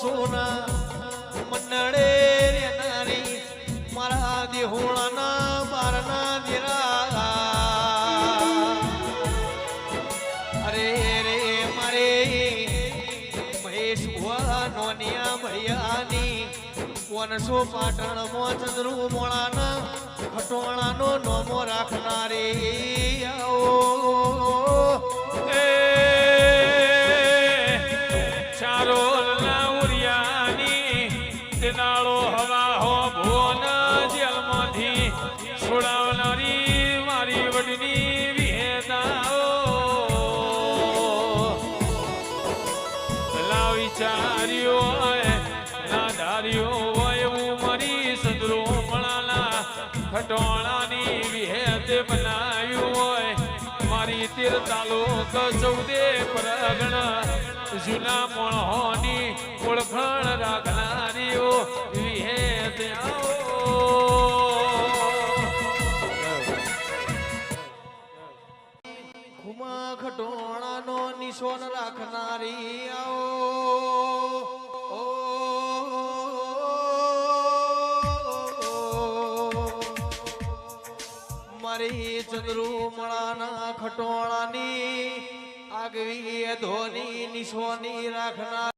સોના મંડળે રેનારી મારા દેહોળાના બારના દેરા અરે રે મારે, મહેશ નોનિયા ભૈયાની કોનસો પાટણમાં ચંદ્રુ મોળાના ખટોણાનો નોમો રાખનારી. છોડાવનારી મારી વડની વિહેતાઓ. લાવી વિચાર્યો ના ધાર્યો હોય હું મારી સદરો મળાલા ખટોણાની વિહેત બનાવ્યું હોય. મારી તીર તાલુક ચૌદે પરગણ, જૂના મોણહોની ઓળખાણ રાખનારીઓ ખુમા ખટોણાનો નિશોન રાખનારી આવો. મારી ચંદ્રુ મળાના ખટોણાની આગવી ધોની નિશોની રાખનાર